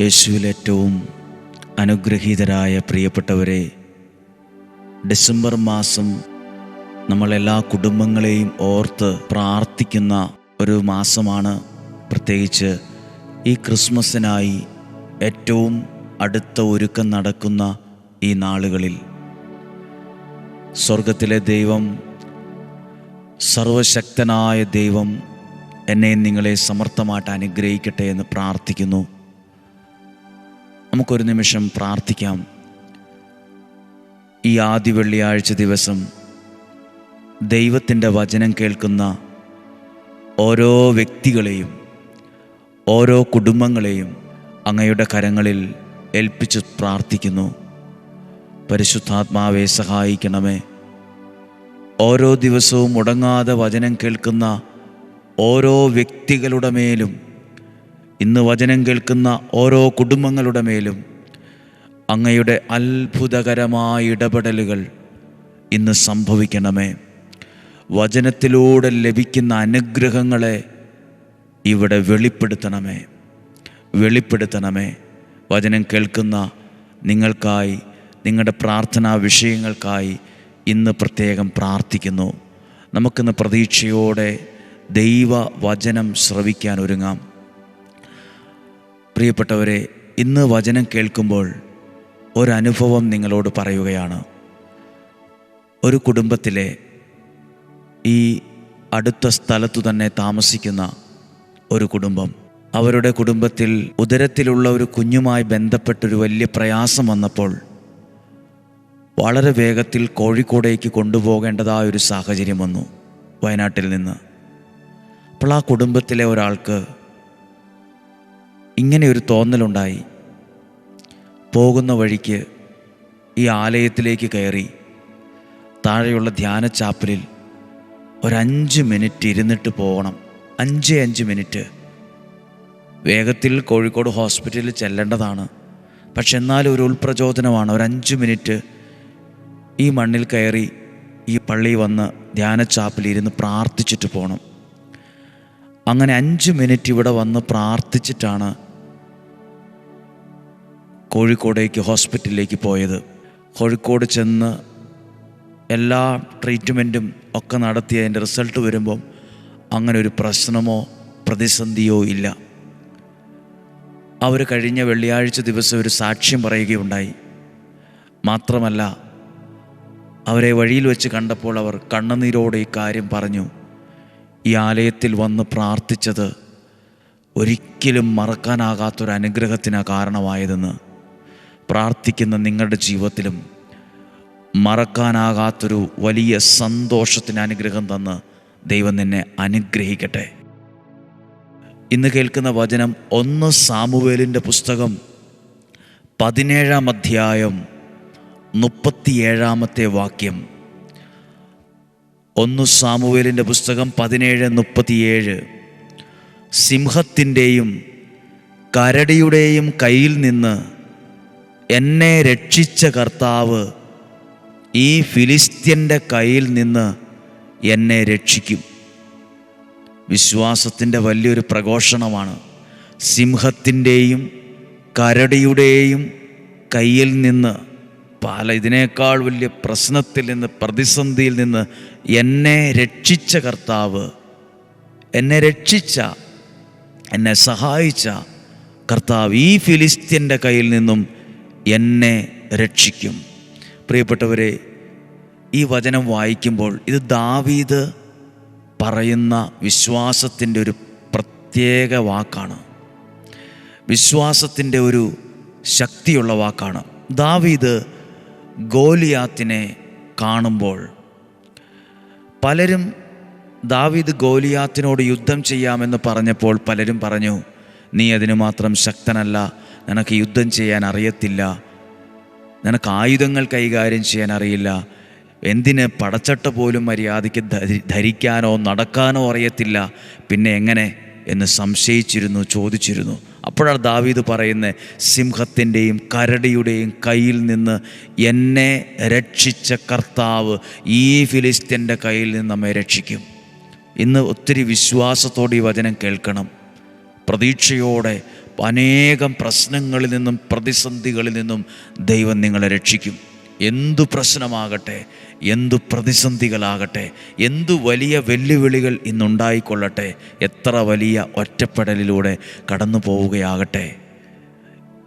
യേശുവിൽ ഏറ്റവും അനുഗ്രഹീതരായ പ്രിയപ്പെട്ടവരെ ഡിസംബർ മാസം നമ്മളെല്ലാ കുടുംബങ്ങളെയും ഓർത്ത് പ്രാർത്ഥിക്കുന്ന ഒരു മാസമാണ്. പ്രത്യേകിച്ച് ഈ ക്രിസ്മസിനായി ഏറ്റവും അടുത്ത ഒരുക്കം നടക്കുന്ന ഈ നാളുകളിൽ. സ്വർഗത്തിലെ ദൈവം സർവശക്തനായ ദൈവം എന്നെ നിങ്ങളെ സമർത്ഥമായിട്ട് അനുഗ്രഹിക്കട്ടെ എന്ന് പ്രാർത്ഥിക്കുന്നു. നമുക്കൊരു നിമിഷം പ്രാർത്ഥിക്കാം. ഈ ആദ്യ വെള്ളിയാഴ്ച ദിവസം ദൈവത്തിന്റെ വചനം കേൾക്കുന്ന ഓരോ വ്യക്തികളെയും ഓരോ കുടുംബങ്ങളെയും അങ്ങയുടെ കരങ്ങളിൽ ഏൽപ്പിച്ച് പ്രാർത്ഥിക്കുന്നു. പരിശുദ്ധാത്മാവെ സഹായിക്കണമേ. ഓരോ ദിവസവും മുടങ്ങാതെ വചനം കേൾക്കുന്ന ഓരോ വ്യക്തികളുടെ മേലും ഇന്ന് വചനം കേൾക്കുന്ന ഓരോ കുടുംബങ്ങളുടെ മേലും അങ്ങയുടെ അത്ഭുതകരമായ ഇടപെടലുകൾ ഇന്ന് സംഭവിക്കണമേ. വചനത്തിലൂടെ ലഭിക്കുന്ന അനുഗ്രഹങ്ങളെ ഇവിടെ വെളിപ്പെടുത്തണമേ. വെളിപ്പെടുത്തണമേ. വചനം കേൾക്കുന്ന നിങ്ങൾക്കായി നിങ്ങളുടെ പ്രാർത്ഥനാ വിഷയങ്ങൾക്കായി ഇന്ന് പ്രത്യേകം പ്രാർത്ഥിക്കുന്നു. നമുക്കിന്ന് പ്രതീക്ഷയോടെ ദൈവ വചനം ശ്രവിക്കാൻ ഒരുങ്ങാം. പ്രിയപ്പെട്ടവരെ ഇന്ന് വചനം കേൾക്കുമ്പോൾ ഒരനുഭവം നിങ്ങളോട് പറയുകയാണ്. ഒരു കുടുംബത്തിലെ ഈ അടുത്ത സ്ഥലത്തു തന്നെ താമസിക്കുന്ന ഒരു കുടുംബം. അവരുടെ കുടുംബത്തിൽ ഉദരത്തിലുള്ള ഒരു കുഞ്ഞുമായി ബന്ധപ്പെട്ടൊരു വലിയ പ്രയാസം വന്നപ്പോൾ വളരെ വേഗത്തിൽ കോഴിക്കോടേക്ക് കൊണ്ടുപോകേണ്ടതായ ഒരു സാഹചര്യം വന്നു വയനാട്ടിൽ നിന്ന്. അപ്പോൾ ആ കുടുംബത്തിലെ ഒരാൾക്ക് ഇങ്ങനെ ഒരു തോന്നലുണ്ടായി. പോകുന്ന വഴിക്ക് ഈ ആലയത്തിലേക്ക് കയറി താഴെയുള്ള ധ്യാന ചാപ്പലിൽ ഒരഞ്ച് മിനിറ്റ് ഇരുന്നിട്ട് പോകണം. അഞ്ച് അഞ്ച് മിനിറ്റ്. വേഗത്തിൽ കോഴിക്കോട് ഹോസ്പിറ്റലിൽ ചെല്ലേണ്ടതാണ്. പക്ഷെ എന്നാലും ഒരു ഉൾപ്രചോദനമാണ്. ഒരഞ്ച് മിനിറ്റ് ഈ മണ്ണിൽ കയറി ഈ പള്ളി വന്ന് ധ്യാന ധ്യാനച്ചാപ്പിൽ ഇരുന്ന് പ്രാർത്ഥിച്ചിട്ട് പോകണം അങ്ങനെ അഞ്ച് മിനിറ്റ് ഇവിടെ വന്ന് പ്രാർത്ഥിച്ചിട്ടാണ് കോഴിക്കോടേക്ക് ഹോസ്പിറ്റലിലേക്ക് പോയത്. കോഴിക്കോട് ചെന്ന് എല്ലാ ട്രീറ്റ്മെന്റും ഒക്കെ നടത്തി അതിന്റെ റിസൾട്ട് വരുമ്പം അങ്ങനെ ഒരു പ്രശ്നമോ പ്രതിസന്ധിയോ ഇല്ല. അവർ കഴിഞ്ഞ വെള്ളിയാഴ്ച ദിവസം ഒരു സാക്ഷ്യം പറയുകയുണ്ടായി. മാത്രമല്ല അവരെ വഴിയിൽ വെച്ച് കണ്ടപ്പോൾ അവർ കണ്ണുനീരോടെ ഈ കാര്യം പറഞ്ഞു. ഈ ആലയത്തിൽ വന്ന് പ്രാർത്ഥിച്ചത് ഒരിക്കലും മറക്കാനാകാത്തൊരു അനുഗ്രഹത്തിനാണ് കാരണമായതെന്ന്. പ്രാർത്ഥിക്കുന്ന നിങ്ങളുടെ ജീവിതത്തിലും മറക്കാനാകാത്തൊരു വലിയ സന്തോഷത്തിന് അനുഗ്രഹം തന്ന് ദൈവം നിന്നെ അനുഗ്രഹിക്കട്ടെ. ഇന്ന് കേൾക്കുന്ന വചനം ഒന്ന് സാമുവേലിന്റെ പുസ്തകം പതിനേഴാം അധ്യായം മുപ്പത്തിയേഴാമത്തെ വാക്യം. ഒന്ന് സാമുവേലിന്റെ പുസ്തകം പതിനേഴ് മുപ്പത്തിയേഴ്. സിംഹത്തിന്റെയും കരടിയുടെയും കയ്യിൽ നിന്ന് എന്നെ രക്ഷിച്ച കർത്താവ് ഈ ഫിലിസ്ത്യന്റെ കയ്യിൽ നിന്ന് എന്നെ രക്ഷിക്കും. വിശ്വാസത്തിന്റെ വലിയൊരു പ്രഘോഷണമാണ്. സിംഹത്തിന്റെയും കരടിയുടെയും കയ്യിൽ നിന്ന് പല ഇതിനേക്കാൾ വലിയ പ്രശ്നത്തിൽ നിന്ന് പ്രതിസന്ധിയിൽ നിന്ന് എന്നെ രക്ഷിച്ച കർത്താവ് എന്നെ രക്ഷിച്ച എന്നെ സഹായിച്ച കർത്താവ് ഈ ഫിലിസ്ത്യന്റെ കയ്യിൽ നിന്നും എന്നെ രക്ഷിക്കും. പ്രിയപ്പെട്ടവരെ ഈ വചനം വായിക്കുമ്പോൾ ഇത് ദാവീദ് പറയുന്ന വിശ്വാസത്തിന്റെ ഒരു പ്രത്യേക വാക്കാണ്. വിശ്വാസത്തിന്റെ ഒരു ശക്തിയുള്ള വാക്കാണ്. ദാവീദ് ഗോലിയാത്തിനെ കാണുമ്പോൾ പലരും ദാവീദ് ഗോലിയാത്തിനോട് യുദ്ധം ചെയ്യാമെന്ന് പറഞ്ഞപ്പോൾ പലരും പറഞ്ഞു നീ അതിന് മാത്രം ശക്തനല്ല നിനക്ക് യുദ്ധം ചെയ്യാൻ അറിയത്തില്ല. നിനക്ക് ആയുധങ്ങൾ കൈകാര്യം ചെയ്യാൻ അറിയില്ല. എന്തിന് പടച്ചട്ട പോലും മര്യാദയ്ക്ക് ധരി- ധരിക്കാനോ നടക്കാനോ അറിയത്തില്ല. പിന്നെ എങ്ങനെ? എന്ന് സംശയിച്ചിരുന്നു ചോദിച്ചിരുന്നു. അപ്പോഴാണ് ദാവീദ് പറയുന്നത് സിംഹത്തിന്റെയും കരടിയുടെയും കയ്യിൽ നിന്ന് എന്നെ രക്ഷിച്ച കർത്താവ് ഈ ഫിലിസ്ത്യന്റെ കയ്യിൽ നിന്ന് നമ്മെ രക്ഷിക്കും. ഇന്ന് ഒത്തിരി വിശ്വാസത്തോടെ ഈ വചനം കേൾക്കണം. പ്രതീക്ഷയോടെ അനേകം പ്രശ്നങ്ങളിൽ നിന്നും പ്രതിസന്ധികളിൽ നിന്നും ദൈവം നിങ്ങളെ രക്ഷിക്കും. എന്തു പ്രശ്നമാകട്ടെ എന്തു പ്രതിസന്ധികളാകട്ടെ എന്തു വലിയ വെല്ലുവിളികൾ ഇന്നുണ്ടായിക്കൊള്ളട്ടെ എത്ര വലിയ ഒറ്റപ്പെടലിലൂടെ കടന്നു പോവുകയാകട്ടെ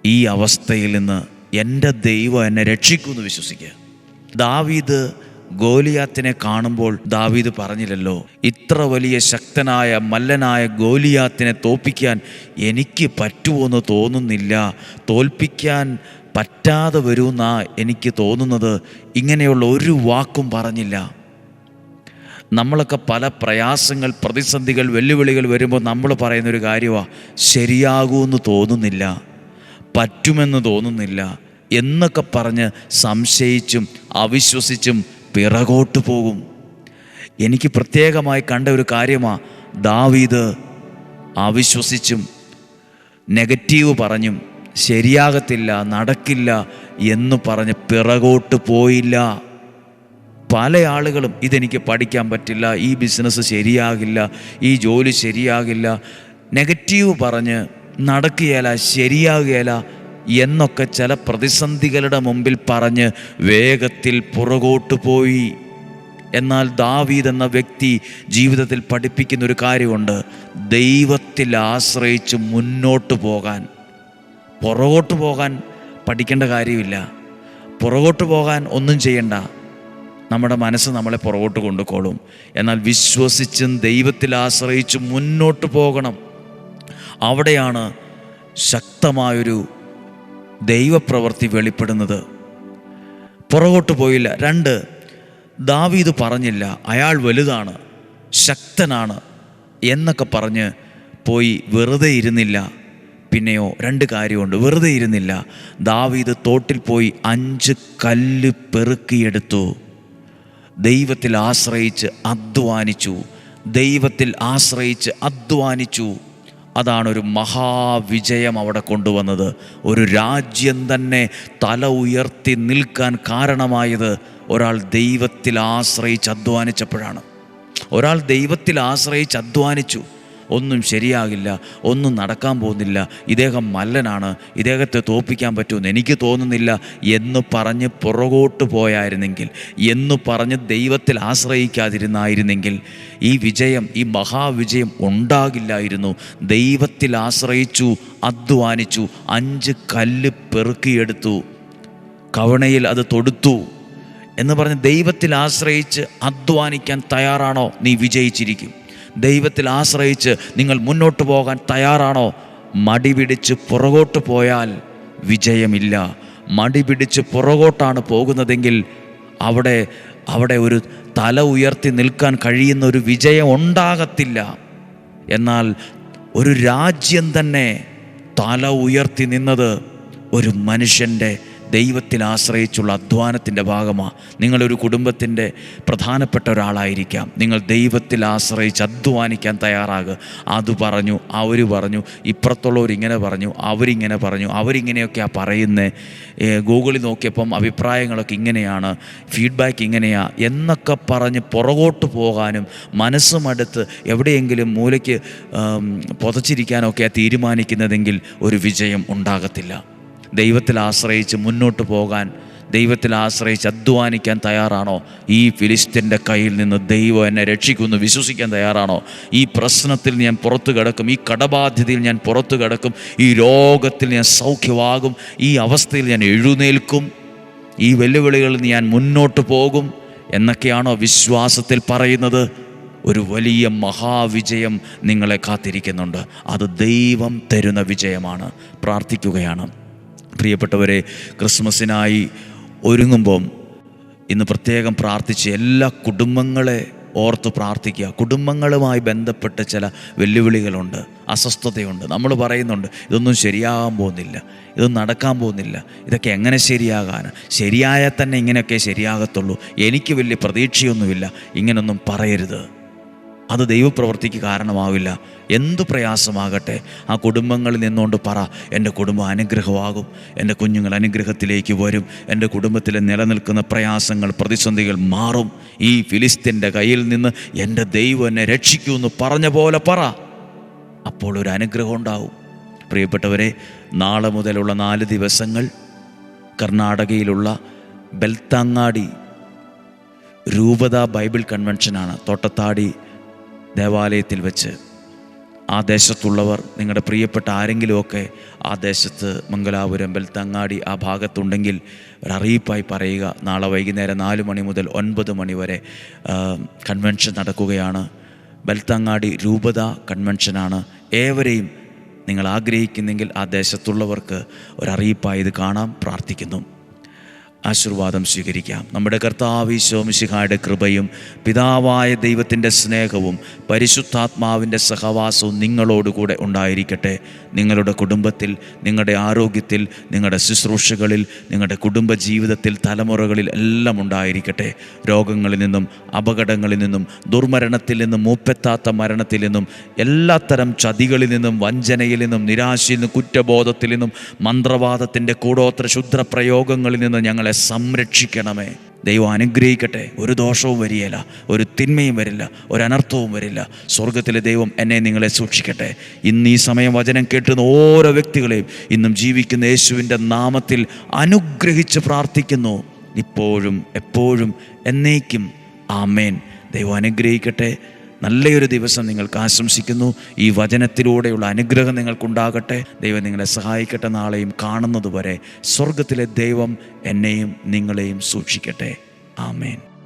ഈ അവസ്ഥയിൽ നിന്ന് എന്റെ ദൈവം എന്നെ രക്ഷിക്കുമെന്ന് വിശ്വസിക്കുക. ദാവീദ് ഗോലിയാത്തിനെ കാണുമ്പോൾ ദാവീദ് പറഞ്ഞില്ലല്ലോ ഇത്ര വലിയ ശക്തനായ മല്ലനായ ഗോലിയാത്തിനെ തോൽപ്പിക്കാൻ എനിക്ക് പറ്റുമോയെന്ന് തോന്നുന്നില്ല. തോൽപ്പിക്കാൻ പറ്റാതെ വരുമെന്നാ എനിക്ക് തോന്നുന്നത്. ഇങ്ങനെയുള്ള ഒരു വാക്കും പറഞ്ഞില്ല. നമ്മളൊക്കെ പല പ്രയാസങ്ങൾ പ്രതിസന്ധികൾ വെല്ലുവിളികൾ വരുമ്പോൾ നമ്മൾ പറയുന്നൊരു കാര്യമാണ് ശരിയാകുമെന്ന് തോന്നുന്നില്ല പറ്റുമെന്ന് തോന്നുന്നില്ല എന്നൊക്കെ പറഞ്ഞ് സംശയിച്ചും അവിശ്വസിച്ചും പിറകോട്ട് പോകും. എനിക്ക് പ്രത്യേകമായി കണ്ട ഒരു കാര്യമാണ് ദാവീദ് അവിശ്വസിച്ചും നെഗറ്റീവ് പറഞ്ഞും ശരിയാകത്തില്ല നടക്കില്ല എന്ന് പറഞ്ഞ് പിറകോട്ട് പോയില്ല. പല ആളുകളും ഇതെനിക്ക് പഠിക്കാൻ പറ്റില്ല ഈ ബിസിനസ് ശരിയാകില്ല ഈ ജോലി ശരിയാകില്ല. നെഗറ്റീവ് പറഞ്ഞ് നടക്കുകയില്ല ശരിയാകുകയില്ല എന്നൊക്കെ ചില പ്രതിസന്ധികളുടെ മുമ്പിൽ പറഞ്ഞ് വേഗത്തിൽ പുറകോട്ട് പോയി. എന്നാൽ ദാവീദ് എന്ന വ്യക്തി ജീവിതത്തിൽ പഠിപ്പിക്കുന്ന ഒരു കാര്യമുണ്ട്. ദൈവത്തിൽ ആശ്രയിച്ച് മുന്നോട്ട് പോകാൻ. പുറകോട്ട് പോകാൻ പഠിക്കേണ്ട കാര്യമില്ല. പുറകോട്ട് പോകാൻ ഒന്നും ചെയ്യണ്ട. നമ്മുടെ മനസ്സ് നമ്മളെ പുറകോട്ട് കൊണ്ടുപോകും എന്നാൽ വിശ്വസിച്ചും ദൈവത്തിൽ ആശ്രയിച്ചും മുന്നോട്ട് പോകണം. അവിടെയാണ് ശക്തമായൊരു ദൈവപ്രവൃത്തി വെളിപ്പെടുന്നത്. പുറകോട്ട് പോയില്ല. രണ്ട് ദാവീദ് പറഞ്ഞില്ല അയാൾ വലുതാണ് ശക്തനാണ് എന്നൊക്കെ പറഞ്ഞ് പോയി വെറുതെ ഇരുന്നില്ല. പിന്നെയോ രണ്ട് കാര്യമുണ്ട്. വെറുതെ ഇരുന്നില്ല. ദാവീദ് തോട്ടിൽ പോയി അഞ്ച് കല്ല് പെറുക്കിയെടുത്തു. ദൈവത്തിൽ ആശ്രയിച്ച് അധ്വാനിച്ചു. ദൈവത്തിൽ ആശ്രയിച്ച് അധ്വാനിച്ചു. അതാണ് ഒരു മഹാവിജയം അവിടെ കൊണ്ടുവന്നത്. ഒരു രാജ്യം തന്നെ തല ഉയർത്തി നിൽക്കാൻ കാരണമായത് ഒരാൾ ദൈവത്തിൽ ആശ്രയിച്ച് അധ്വാനിച്ചപ്പോഴാണ്. ഒരാൾ ദൈവത്തിൽ ആശ്രയിച്ച് അധ്വാനിച്ചു. ഒന്നും ശരിയാകില്ല ഒന്നും നടക്കാൻ പോകുന്നില്ല ഇദ്ദേഹം മല്ലനാണ് ഇദ്ദേഹത്തെ തോൽപ്പിക്കാൻ പറ്റുമെന്ന് എനിക്ക് തോന്നുന്നില്ല എന്ന് പറഞ്ഞ് പുറകോട്ട് പോയായിരുന്നെങ്കിൽ എന്ന് പറഞ്ഞ് ദൈവത്തിൽ ആശ്രയിക്കാതിരുന്നായിരുന്നെങ്കിൽ ഈ വിജയം ഈ മഹാവിജയം ഉണ്ടാകില്ലായിരുന്നു. ദൈവത്തിൽ ആശ്രയിച്ചു അധ്വാനിച്ചു അഞ്ച് കല്ല് പെറുക്കിയെടുത്തു കവണയിൽ അത് തൊടുത്തു എന്ന് പറഞ്ഞ് ദൈവത്തിൽ ആശ്രയിച്ച് അധ്വാനിക്കാൻ തയ്യാറാണോ? നീ വിജയിച്ചിരിക്കും. ദൈവത്തിൽ ആശ്രയിച്ച് നിങ്ങൾ മുന്നോട്ട് പോകാൻ തയ്യാറാണോ? മടി പിടിച്ച് പുറകോട്ട് പോയാൽ വിജയമില്ല. മടി പിടിച്ച് പുറകോട്ടാണ് പോകുന്നതെങ്കിൽ അവിടെ അവിടെ ഒരു തല ഉയർത്തി നിൽക്കാൻ കഴിയുന്ന ഒരു വിജയം ഉണ്ടാകത്തില്ല. എന്നാൽ ഒരു രാജ്യം തന്നെ തല ഉയർത്തി നിന്നത് ഒരു മനുഷ്യന്റെ ദൈവത്തിൽ ആശ്രയിച്ചുള്ള അധ്വാനത്തിന്റെ ഭാഗമാണ് നിങ്ങളൊരു കുടുംബത്തിന്റെ പ്രധാനപ്പെട്ട ഒരാളായിരിക്കാം. നിങ്ങൾ ദൈവത്തിൽ ആശ്രയിച്ച് അധ്വാനിക്കാൻ തയ്യാറാകുക. അത് പറഞ്ഞു അവർ പറഞ്ഞു ഇപ്പുറത്തുള്ളവർ ഇങ്ങനെ പറഞ്ഞു അവരിങ്ങനെ പറഞ്ഞു അവരിങ്ങനെയൊക്കെയാണ് പറയുന്നത് ഗൂഗിളിൽ നോക്കിയപ്പം അഭിപ്രായങ്ങളൊക്കെ ഇങ്ങനെയാണ് ഫീഡ്ബാക്ക് ഇങ്ങനെയാണ് എന്നൊക്കെ പറഞ്ഞ് പുറകോട്ട് പോകാനും മനസ്സുമടുത്ത് എവിടെയെങ്കിലും മൂലയ്ക്ക് ആം, പുതച്ചിരിക്കാനൊക്കെയാണ് തീരുമാനിക്കുന്നതെങ്കിൽ ഒരു വിജയം ഉണ്ടാകത്തില്ല. ദൈവത്തിൽ ആശ്രയിച്ച് മുന്നോട്ട് പോകാൻ ദൈവത്തിൽ ആശ്രയിച്ച് അധ്വാനിക്കാൻ തയ്യാറാണോ? ഈ ഫിലിസ്തീന്റെ കയ്യിൽ നിന്ന് ദൈവം എന്നെ രക്ഷിക്കുമെന്ന് വിശ്വസിക്കാൻ തയ്യാറാണോ? ഈ പ്രശ്നത്തിൽ ഞാൻ പുറത്തു കിടക്കും ഈ കടബാധ്യതയിൽ ഞാൻ പുറത്തു കിടക്കും ഈ രോഗത്തിൽ ഞാൻ സൗഖ്യമാകും ഈ അവസ്ഥയിൽ ഞാൻ എഴുന്നേൽക്കും ഈ വെല്ലുവിളികളിൽ ഞാൻ മുന്നോട്ട് പോകും എന്നൊക്കെയാണോ വിശ്വാസത്തിൽ പറയുന്നത്? ഒരു വലിയ മഹാവിജയം നിങ്ങളെ കാത്തിരിക്കുന്നുണ്ട്. അത് ദൈവം തരുന്ന വിജയമാണ്. പ്രാർത്ഥിക്കുകയാണ്. പ്രിയപ്പെട്ടവരെ ക്രിസ്മസിനായി ഒരുങ്ങുമ്പം ഇന്ന് പ്രത്യേകം പ്രാർത്ഥിച്ച് എല്ലാ കുടുംബങ്ങളെ ഓർത്ത് പ്രാർത്ഥിക്കുക. കുടുംബങ്ങളുമായി ബന്ധപ്പെട്ട ചില വെല്ലുവിളികളുണ്ട് അസ്വസ്ഥതയുണ്ട്. നമ്മൾ പറയുന്നുണ്ട് ഇതൊന്നും ശരിയാകാൻ പോകുന്നില്ല ഇതൊന്നും നടക്കാൻ പോകുന്നില്ല ഇതൊക്കെ എങ്ങനെ ശരിയാകാൻ ശരിയായാൽ തന്നെ ഇങ്ങനെയൊക്കെ ശരിയാകത്തുള്ളൂ. എനിക്ക് വലിയ പ്രതീക്ഷയൊന്നുമില്ല ഇങ്ങനൊന്നും പറയരുത്. അത് ദൈവപ്രവൃത്തിക്ക് കാരണമാവില്ല. എന്തു പ്രയാസമാകട്ടെ ആ കുടുംബങ്ങളിൽ നിന്നുകൊണ്ട് പറ എന്റെ കുടുംബം അനുഗ്രഹമാകും എന്റെ കുഞ്ഞുങ്ങൾ അനുഗ്രഹത്തിലേക്ക് വരും എന്റെ കുടുംബത്തിൽ നിലനിൽക്കുന്ന പ്രയാസങ്ങൾ പ്രതിസന്ധികൾ മാറും. ഈ ഫിലിസ്തീന്റെ കയ്യിൽ നിന്ന് എന്റെ ദൈവം എന്നെ രക്ഷിക്കുമെന്ന് പറഞ്ഞ പോലെ പറ. അപ്പോൾ ഒരു അനുഗ്രഹം ഉണ്ടാവും. പ്രിയപ്പെട്ടവരെ നാളെ മുതലുള്ള നാല് ദിവസങ്ങൾ കർണാടകയിലുള്ള ബെൽത്താങ്ങാടി രൂപത ബൈബിൾ കൺവെൻഷനാണ് തോട്ടത്താടി ദേവാലയത്തിൽ വെച്ച് ആ ദേശത്തുള്ളവർ നിങ്ങളുടെ പ്രിയപ്പെട്ട ആരെങ്കിലുമൊക്കെ ആ ദേശത്ത് മംഗലാപുരം ബെൽത്തങ്ങാടി ആ ഭാഗത്തുണ്ടെങ്കിൽ ഒരറിയിപ്പായി പറയുക. നാളെ വൈകുന്നേരം നാല് മണി മുതൽ ഒൻപത് മണി വരെ കൺവെൻഷൻ നടക്കുകയാണ്. ബെൽത്തങ്ങാടി രൂപത കൺവെൻഷനാണ് ഏവരെയും നിങ്ങൾ ആഗ്രഹിക്കുന്നെങ്കിൽ ആ ദേശത്തുള്ളവർക്ക് ഒരറിയിപ്പായി ഇത് കാണാം പ്രാർത്ഥിക്കുന്നു. ആശീർവാദം സ്വീകരിക്കാം. നമ്മുടെ കർത്താവിശോമിശിഹായുടെ കൃപയും പിതാവായ ദൈവത്തിന്റെ സ്നേഹവും പരിശുദ്ധാത്മാവിന്റെ സഹവാസവും നിങ്ങളോടുകൂടെ ഉണ്ടായിരിക്കട്ടെ. നിങ്ങളുടെ കുടുംബത്തിൽ നിങ്ങളുടെ ആരോഗ്യത്തിൽ നിങ്ങളുടെ ശുശ്രൂഷകളിൽ നിങ്ങളുടെ കുടുംബ ജീവിതത്തിൽ തലമുറകളിൽ എല്ലാം ഉണ്ടായിരിക്കട്ടെ. രോഗങ്ങളിൽ നിന്നും അപകടങ്ങളിൽ നിന്നും ദുർമരണത്തിൽ നിന്നും മൂപ്പെത്താത്ത മരണത്തിൽ നിന്നും എല്ലാത്തരം ചതികളിൽ നിന്നും വഞ്ചനയിൽ നിന്നും നിരാശയിൽ നിന്നും കുറ്റബോധത്തിൽ നിന്നും മന്ത്രവാദത്തിന്റെ കൂടോത്ര ക്ഷുദ്ര പ്രയോഗങ്ങളിൽ നിന്ന് ഞങ്ങളെ സംരക്ഷിക്കണമേ. ദൈവം അനുഗ്രഹിക്കട്ടെ. ഒരു ദോഷവും വരികയില്ല. ഒരു തിന്മയും വരില്ല. ഒരു അനർത്ഥവും വരില്ല. സ്വർഗത്തിലെ ദൈവം എന്നെ നിങ്ങളെ സൂക്ഷിക്കട്ടെ. ഇന്ന് ഈ സമയം വചനം കേട്ടുന്ന ഓരോ വ്യക്തികളെയും ഇന്നും ജീവിക്കുന്ന യേശുവിന്റെ നാമത്തിൽ അനുഗ്രഹിച്ച് പ്രാർത്ഥിക്കുന്നു. ഇപ്പോഴും എപ്പോഴും എന്നേക്കും. ആമേൻ. ദൈവം അനുഗ്രഹിക്കട്ടെ. നല്ലൊരു ദിവസം നിങ്ങൾക്ക് ആശംസിക്കുന്നു. ഈ വചനത്തിലൂടെയുള്ള അനുഗ്രഹം നിങ്ങൾക്കുണ്ടാകട്ടെ. ദൈവം നിങ്ങളെ സഹായിക്കട്ടെ. നാളെയും കാണുന്നതുവരെ സ്വർഗത്തിലെ ദൈവം എന്നെയും നിങ്ങളെയും സൂക്ഷിക്കട്ടെ. ആമേൻ.